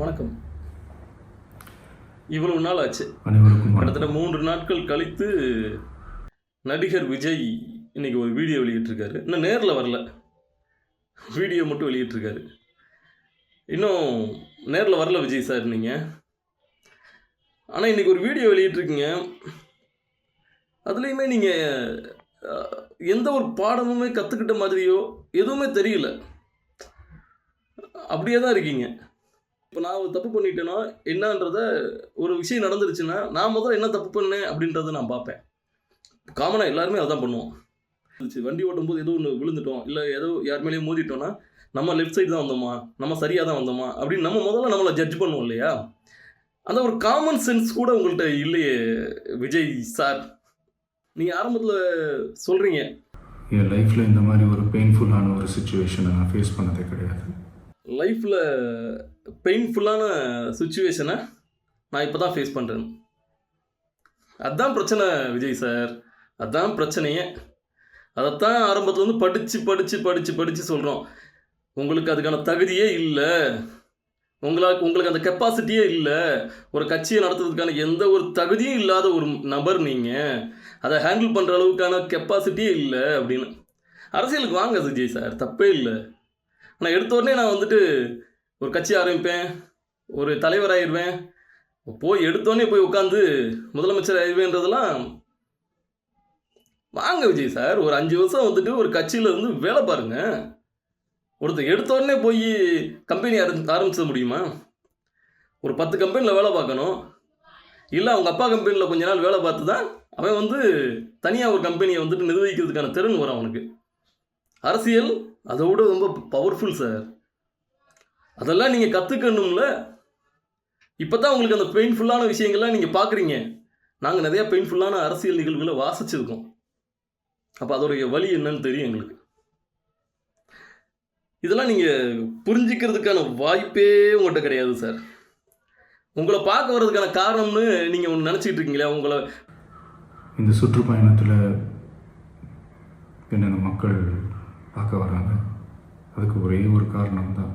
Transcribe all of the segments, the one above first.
வணக்கம். இவ்வளவு நாள் ஆச்சு. கிட்டத்தட்ட மூன்று நாட்கள் கழித்து நடிகர் விஜய் இன்னைக்கு ஒரு வீடியோ வெளியிட்டிருக்காரு. இன்னும் நேரில் வரல. வீடியோ மட்டும் வெளியிட்டிருக்காரு. இன்னும் நேரில் வரல விஜய் சார் நீங்கள் ஆனால் இன்னைக்கு ஒரு வீடியோ வெளியிட்டிருக்கீங்க. அதுலேயுமே நீங்கள் எந்த ஒரு பாடமுமே கற்றுக்கிட்ட மாதிரியோ எதுவுமே தெரியல. அப்படியே தான் இருக்கீங்க. இப்போ நான் ஒரு தப்பு பண்ணிட்டேன்னா என்னன்றத ஒரு விஷயம் நடந்துருச்சுன்னா நான் முதல்ல என்ன தப்பு பண்ணேன் அப்படின்றத நான் பார்ப்பேன். காமனாக எல்லாருமே அதான் பண்ணுவோம். இருந்துச்சு. வண்டி ஓட்டும்போது ஏதோ ஒன்று விழுந்துட்டோம் இல்லை ஏதோ யார் மேலேயும் மோதிட்டோம்னா நம்ம லெஃப்ட் சைடு தான் வந்தோமா நம்ம சரியாக தான் வந்தோமா அப்படின்னு நம்ம முதல்ல நம்மளை ஜட்ஜ் பண்ணுவோம் இல்லையா? அந்த ஒரு காமன் சென்ஸ் கூட உங்கள்கிட்ட இல்லையே விஜய் சார் நீங்கள் ஆரம்பத்தில் சொல்கிறீங்க என் லைஃப்பில் இந்த மாதிரி ஒரு பெயின்ஃபுல்லான ஒரு சுச்சுவேஷனை நான் ஃபேஸ் பண்ணதே கிடையாது. லைஃப்பில் பெயின்ஃபுல்லான சுச்சுவேஷனை நான் இப்போ தான் ஃபேஸ் பண்ணுறேன் அதுதான் பிரச்சனை விஜய் சார். அதுதான் பிரச்சனையே. அதைத்தான் ஆரம்பத்துலேருந்து படித்து படித்து படித்து படித்து சொல்கிறோம் உங்களுக்கு அதுக்கான தகுதியே இல்லை. உங்களுக்கு உங்களுக்கு அந்த கெப்பாசிட்டியே இல்லை. ஒரு கட்சியை நடத்துறதுக்கான எந்த ஒரு தகுதியும் இல்லாத ஒரு நபர் நீங்கள் அதை ஹேண்டில் பண்ணுற அளவுக்கான கெப்பாசிட்டியே இல்லை அப்படின்னு. அரசியலுக்கு வாங்க விஜய் சார். தப்பே இல்லை. ஆனால் எடுத்த உடனே நான் வந்துட்டு ஒரு கட்சி ஆரம்பிப்பேன் ஒரு தலைவர் ஆயிடுவேன். போய் எடுத்தோடனே போய் உட்காந்து முதலமைச்சர் ஆயிடுவேன்றதெல்லாம் வாங்க விஜய் சார் ஒரு அஞ்சு வருஷம் வந்துட்டு ஒரு கட்சியில் இருந்து வேலை பாருங்க. ஒருத்தர் எடுத்த உடனே போய் கம்பெனி ஆரம்பி ஆரம்பிச்சிட முடியுமா? ஒரு பத்து கம்பெனியில் வேலை பார்க்கணும். இல்லை அவங்க அப்பா கம்பெனியில் கொஞ்ச நாள் வேலை பார்த்து தான் அவன் வந்து தனியாக ஒரு கம்பெனியை வந்துட்டு நிர்வகிக்கிறதுக்கான திறன் வரும் அவனுக்கு. அரசியல் அதை விட ரொம்ப பவர்ஃபுல் சார் அதெல்லாம் நீங்கள் கற்றுக்கணும்ல இப்போ தான் உங்களுக்கு அந்த பெயின்ஃபுல்லான விஷயங்கள்லாம் நீங்கள் பார்க்குறீங்க நாங்கள் நிறையா பெயின்ஃபுல்லான அரசியல் நிகழ்வுகளை வாசிச்சிருக்கோம். அப்போ அதோடைய வழி என்னன்னு தெரியும் எங்களுக்கு. இதெல்லாம் நீங்கள் புரிஞ்சிக்கிறதுக்கான வாய்ப்பே உங்கள்கிட்ட கிடையாது சார் உங்களை பார்க்க வர்றதுக்கான காரணம்னு நீங்கள் ஒன்று நினச்சிட்டு இருக்கீங்களே? உங்களை இந்த சுற்றுப்பயணத்தில் என்ன மக்கள் பார்க்க வராங்க அதுக்கு ஒரே ஒரு காரணம் தான்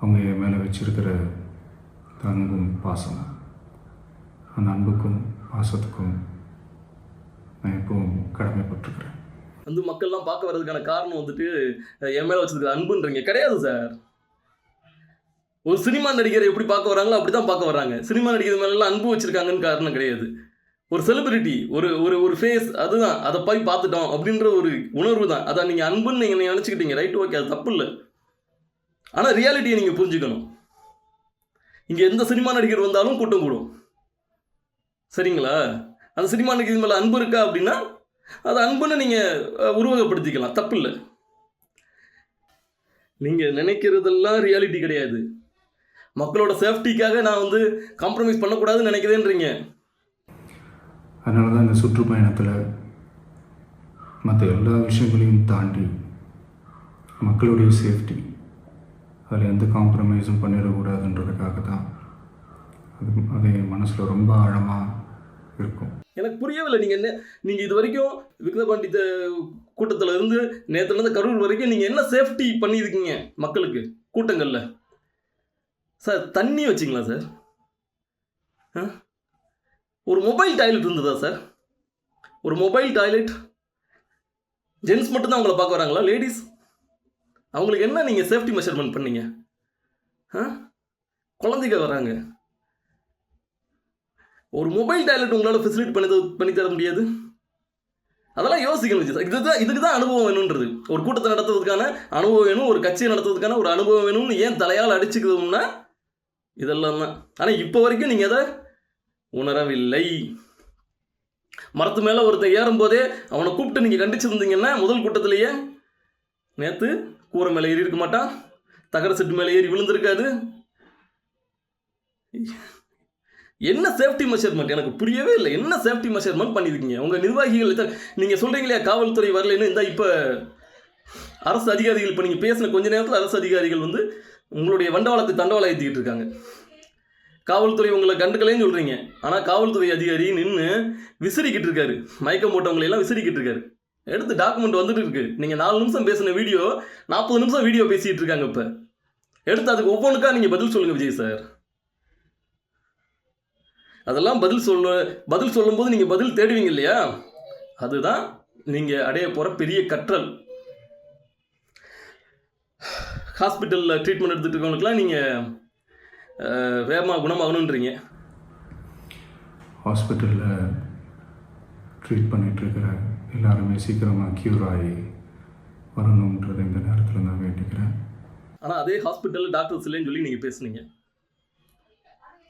அவங்க என் மேலே வச்சிருக்கிற இந்த அன்பும் பாசம். அந்த அன்புக்கும் பாசத்துக்கும் நான் எப்பவும் கடமைப்பட்டிருக்கிறேன். வந்து மக்கள்லாம் பார்க்க வர்றதுக்கான காரணம் வந்துட்டு என் மேலே வச்சிருக்க அன்புன்றீங்க. கிடையாது சார் ஒரு சினிமா நடிகரை எப்படி பார்க்க வராங்களோ அப்படி தான் பார்க்க வராங்க சினிமா நடிகர் மேலாம் அன்பு வச்சிருக்காங்கன்னு காரணம் கிடையாது. ஒரு செலிபிரிட்டி ஒரு ஒரு ஒரு ஃபேஸ் அதுதான். அதை போய் பார்த்துட்டோம் அப்படின்ற ஒரு உணர்வு தான். அதான் நீங்கள் அன்புன்னு நீங்கள் நினச்சிக்கிட்டீங்க. ரைட் ஓகே அது தப்பு இல்லை. ஆனால் ரியாலிட்டியை நீங்கள் புரிஞ்சுக்கணும். இங்கே எந்த சினிமா நடிகர் வந்தாலும் கூட்டம் கூடும். சரிங்களா? அந்த சினிமா நடிகர் மேலே அன்பு இருக்கா அப்படின்னா அது அன்புன்னு நீங்கள் உருவகப்படுத்திக்கலாம். தப்பு இல்லை. நீங்கள் நினைக்கிறதெல்லாம் ரியாலிட்டி கிடையாது. மக்களோட சேஃப்டிக்காக நான் வந்து காம்ப்ரமைஸ் பண்ணக்கூடாதுன்னு நினைக்கிறேன்றீங்க. அதனால தான் இந்த சுற்றுப்பயணத்தில் மற்ற எல்லா விஷயங்களையும் தாண்டி மக்களுடைய சேஃப்டி அதில் எந்த காம்ப்ரமைஸும் பண்ணிடக்கூடாதுன்றதுக்காக தான் அது அது என் மனசில் ரொம்ப ஆழமாக இருக்கும். எனக்கு புரியவில்லை. நீங்கள் என்ன நீங்கள் இது வரைக்கும் விக்த பண்டித கூட்டத்தில் இருந்து நேற்றுலேருந்து கரூர் வரைக்கும் நீங்கள் என்ன சேஃப்டி பண்ணியிருக்கீங்க மக்களுக்கு கூட்டங்களில்? சார் தண்ணி வச்சிங்களா சார்? ஆ? ஒரு மொபைல் டாய்லெட் இருந்ததா சார் ஒரு மொபைல் டாய்லெட் ஜென்ஸ் மட்டும்தான் அவங்கள பார்க்க வராங்களா லேடிஸ் அவங்களுக்கு என்ன நீங்கள் சேஃப்டி மெஷர்மெண்ட் பண்ணீங்க? ஆ? குழந்தைங்க வராங்க. ஒரு மொபைல் டாய்லெட் உங்களால் ஃபெசிலிட்டி பண்ணி தர- பண்ணி தர முடியாது? அதெல்லாம் யோசிக்கணும் விஜய் சார். இதுதான் இதுக்கு தான் அனுபவம் வேணுன்றது. ஒரு கூட்டத்தை நடத்துறதுக்கான அனுபவம் வேணும் ஒரு கட்சியை நடத்துறதுக்கான ஒரு அனுபவம் வேணும்னு ஏன் தலையால் அடிச்சுக்குதுன்னா இதெல்லாம் தான். ஆனால் இப்போ வரைக்கும் நீங்கள் அதை உணரவில்லை. மரத்து மேலே ஒருத்தன் ஏறும்போதே அவனை கூப்பிட்டு நீங்கள் கண்டிச்சிருந்தீங்கன்னா முதல் கூட்டத்திலேயே நேற்று கூரை மேலே ஏறி இருக்க மாட்டான். தகர செட்டு மேலே ஏறி விழுந்திருக்காது. என்ன சேஃப்டி மெஷர்மெண்ட் எனக்கு புரியவே இல்லை. என்ன சேஃப்டி மெஷர்மெண்ட் பண்ணியிருக்கீங்க உங்கள் நிர்வாகிகள் நீங்கள் சொல்கிறீங்களே காவல்துறை வரலன்னு இந்த இப்போ அரசு அதிகாரிகள் இப்போ நீங்கள் பேசின கொஞ்ச நேரத்தில் அரசு அதிகாரிகள் வந்து உங்களுடைய வண்டவாளத்தை தண்டவாளம் ஏற்றிக்கிட்டு இருக்காங்க. காவல்துறை உங்களை கண்டுக்கலைன்னு சொல்கிறீங்க ஆனால் காவல்துறை அதிகாரி நின்று விசிறிக்கிட்டு இருக்காரு. மயக்கம் போட்டவங்களையெல்லாம் விசிறிக்கிட்டு இருக்காரு. எடுத்து டாக்குமெண்ட் வந்துட்டு இருக்கு. நீங்கள் நாலு நிமிஷம் பேசின வீடியோ நாற்பது நிமிஷம் வீடியோ பேசிகிட்டு இருக்காங்க இப்போ. எடுத்து அதுக்கு ஒவ்வொன்றுக்கா நீங்கள் பதில் சொல்லுங்கள் விஜய் சார். அதெல்லாம் பதில் சொல்ல பதில் சொல்லும்போது நீங்கள் பதில் தேடுவீங்க இல்லையா? அதுதான் நீங்கள் அடைய போகிற பெரிய கற்றல். ஹாஸ்பிட்டலில் ட்ரீட்மெண்ட் எடுத்துகிட்டு இருக்கவங்களுக்குலாம் நீங்கள் வேகமாக குணமாகணுன்றீங்க. ஹாஸ்பிட்டலில் ட்ரீட் பண்ணிகிட்ருக்கிற எல்லாருமே சீக்கிரமாக க்யூர் ஆகி வரணுன்றதை இந்த நேரத்தில் நான் வேண்டிக்கிறேன். ஆனால் அதே ஹாஸ்பிட்டலில் டாக்டர்ஸ் இல்லைன்னு சொல்லி நீங்கள் பேசுனீங்க.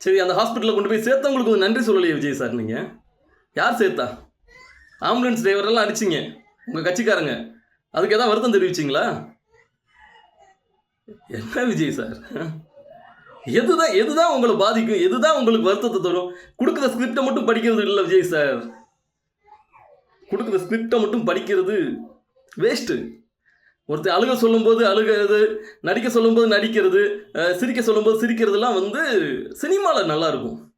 சரி அந்த ஹாஸ்பிட்டலில் கொண்டு போய் சேர்த்தவங்களுக்கு ஒரு நன்றி சொல்லலையே விஜய் சார் நீங்கள் யார் சேர்த்தா? ஆம்புலன்ஸ் டிரைவரெல்லாம் அடிச்சிங்க. உங்கள் கட்சிக்காரங்க. அதுக்கு எதாவது வருத்தம் தெரிவிச்சிங்களா? என்ன விஜய் சார்? எதுதான் எதுதான் உங்களை பாதிக்கும் எதுதான் உங்களுக்கு வருத்தத்தை தரும்? கொடுக்குற ஸ்கிரிப்டை மட்டும் படிக்கிறது இல்லை விஜய் சார் கொடுக்குற ஸ்கிரிப்டை மட்டும் படிக்கிறது வேஸ்ட்டு ஒருத்தர் அழுக சொல்லும்போது அழுகிறது நடிக்க சொல்லும்போது நடிக்கிறது சிரிக்க சொல்லும்போது சிரிக்கிறதுலாம் வந்து சினிமாவில் நல்லா இருக்கும்.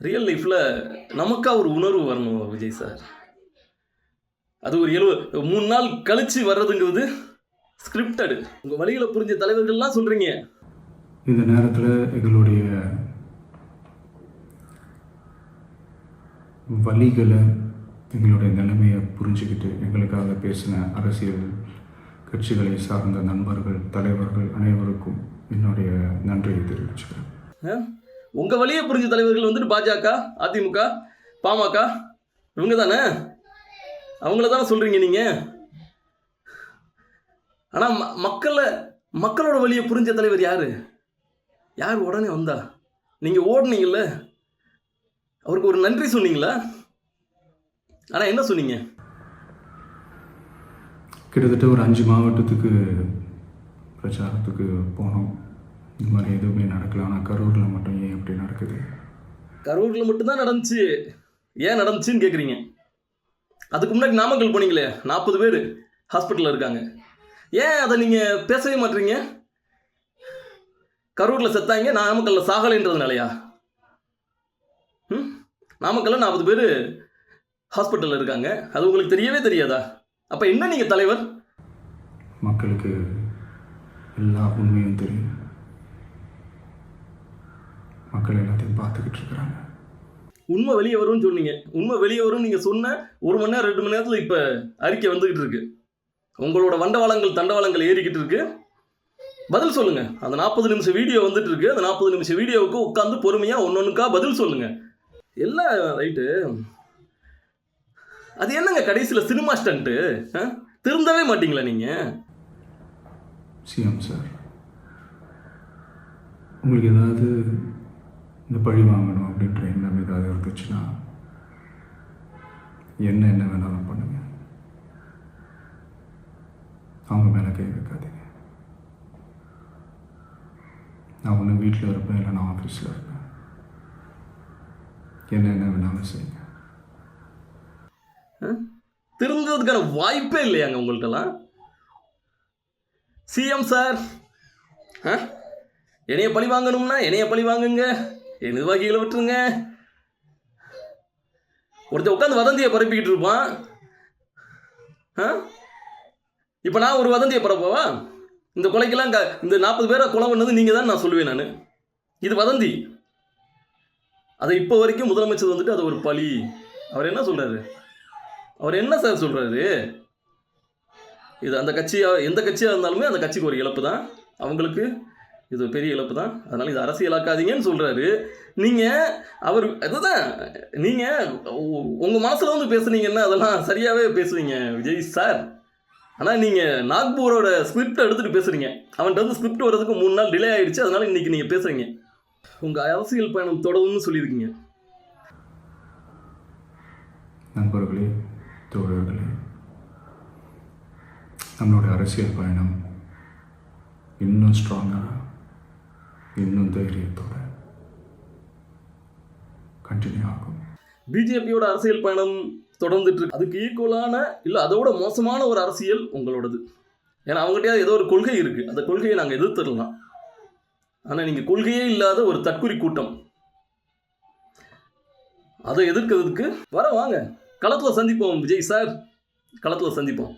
ரியல் லைஃப்பில் நமக்கா ஒரு உணர்வு வரணும் விஜய் சார் அது ஒரு எழுவ மூணு நாள் கழிச்சு வர்றதுங்கிறது ஸ்கிரிப்டடு உங்கள் வழிகளை புரிஞ்ச தலைவர்கள்லாம் சொல்கிறீங்க இந்த நேரத்தில் எங்களுடைய வழிகளை எங்களுடைய நிலைமையை புரிஞ்சுக்கிட்டு எங்களுக்காக பேசின அரசியல் கட்சிகளை சார்ந்த நண்பர்கள் தலைவர்கள் அனைவருக்கும் என்னுடைய நன்றியை தெரிவிச்சுக்கிறேன். உங்கள் வழியை புரிஞ்ச தலைவர்கள் வந்துட்டு பாஜக அதிமுக பாமக இவங்க தானே அவங்கள தானே சொல்கிறீங்க நீங்கள் ஆனால் ம மக்களை மக்களோட வழியை புரிஞ்ச தலைவர் யார்? யார் உடனே வந்தா? நீங்கள் ஓடுனீங்கல்ல? அவருக்கு ஒரு நன்றி சொன்னீங்களா? ஆனால் என்ன சொன்னீங்க? கிட்டத்தட்ட ஒரு அஞ்சு மாவட்டத்துக்கு பிரச்சாரத்துக்கு போனோம். இந்த மாதிரி எதுவுமே நடக்கல. ஆனால் கரூரில் மட்டும் ஏன் இப்படி நடக்குது? கரூரில் மட்டும்தான் நடந்துச்சு. ஏன் நடந்துச்சுன்னு கேட்குறீங்க அதுக்கு முன்னாடி நாமக்கல் போனீங்களே நாற்பது பேர் ஹாஸ்பிட்டலில் இருக்காங்க. ஏன் அதை நீங்கள் பேசவே மாட்டீங்க? கரூரில் செத்தாங்க நாமக்கல்ல சாகலைன்றதுனாலயா ம்? நாமக்கல்ல நாற்பது பேர் ஹாஸ்பிட்டலில் இருக்காங்க. அது உங்களுக்கு தெரியவே தெரியாதா? அப்போ என்ன நீங்கள் தலைவர்? மக்களுக்கு எல்லா உண்மையும் தெரியும். மக்கள் எல்லாத்தையும் பார்த்துக்கிட்டு இருக்கிறாங்க. உண்மை வெளியே வரும்னு சொன்னீங்க. உண்மை வெளியே வரும்னு நீங்கள் சொன்ன ஒரு மணி நேரம் ரெண்டு மணி நேரத்தில் இப்போ அறிக்கை வந்துக்கிட்டு இருக்கு. உங்களோட வண்டவாளங்கள் தண்டவாளங்கள் ஏறிக்கிட்டு இருக்கு. பதில் சொல்லுங்க. அந்த நாற்பது நிமிஷம் வீடியோ வந்துட்டு இருக்கு அந்த நாற்பது நிமிஷம் வீடியோவுக்கு உட்காந்து பொறுமையாக ஒன்னொன்றுக்கா பதில் சொல்லுங்க. எல்லாம் ரைட்டு. அது என்னங்க கடைசியில் சினிமா ஸ்டண்ட்டு திருந்தவே மாட்டீங்களா நீங்கள் சிஎம் சார் உங்களுக்கு ஏதாவது இந்த பழி வாங்கணும் அப்படின்ற எண்ணம் ஏதாவது இருந்துச்சுன்னா என்ன என்ன வேணாலும் பண்ணுங்க. அவங்க மேலே கை வைக்காதீங்க. நான் ஒன்று வீட்டில் இருப்பேன் இல்லை நான் ஆஃபீஸில் இருப்பேன். என்ன என்ன வேணாலும் செய்யுங்க. திருந்ததுக்கான வாய்ப்பே இல்லையாங்க உங்கள்கிட்டலாம் சிஎம் சார் ஆ? என்னைய பழி வாங்கணும்னா என்னைய பழி வாங்குங்க. என் நிர்வாகிகளை விட்டுருங்க. ஒருத்தர் உட்காந்து வதந்தியை பரப்பிக்கிட்டு இருப்பான். ஆ? இப்போ நான் ஒரு வதந்தியை பரப்பவா? இந்த கொலைக்கெல்லாம் க இந்த நாற்பது பேரை கொலை பண்ணது நீங்கள் தான் நான் சொல்லுவேன் நான். இது வதந்தி. அதை இப்போ வரைக்கும் முதலமைச்சர் வந்துட்டு அது ஒரு பழி. அவர் என்ன சொல்கிறாரு அவர் என்ன சார் சொல்கிறாரு இது அந்த கட்சியாக எந்த கட்சியாக இருந்தாலுமே அந்த கட்சிக்கு ஒரு இழப்பு தான். அவங்களுக்கு இது பெரிய இழப்பு தான். அதனால் இது அரசியலாக்காதீங்கன்னு சொல்கிறாரு நீங்கள் அவர் அதுதான். நீங்கள் உங்கள் மனசில் வந்து பேசுனீங்கன்னா அதெல்லாம் சரியாகவே பேசுவீங்க விஜய் சார் ஆனால் நீங்கள் நாக்பூரோட ஸ்கிரிப்டை எடுத்துகிட்டு பேசுகிறீங்க அவன்கிட்ட வந்து ஸ்கிரிப்ட் வர்றதுக்கு மூணு நாள் டிலே ஆயிடுச்சு அதனால் இன்றைக்கி நீங்கள் பேசுகிறீங்க உங்கள் அரசியல் பயணம் தொடரும்னு சொல்லியிருக்கீங்க. நண்பர்களே தோழர்களே நம்மளோட அரசியல் பயணம் இன்னும் ஸ்ட்ராங்காக இன்னும் தைரியத்தோட கண்டினியூ ஆகும். பிஜேபியோட அரசியல் பயணம் தொடர்ந்துட்டு இருக்கு அதுக்கு ஈக்குவலான இல்லை அதோட மோசமான ஒரு அரசியல் உங்களோடது. ஏன்னா அவங்ககிட்ட ஏதோ ஒரு கொள்கை இருக்குது அந்த கொள்கையை நாங்கள் எதிர்த்துடலாம். ஆனால் நீங்கள் கொள்கையே இல்லாத ஒரு தற்குறி கூட்டம். அதை எதிர்க்கிறதுக்கு வர வாங்க. களத்தில் சந்திப்போம் விஜய் சார். களத்தில் சந்திப்போம்.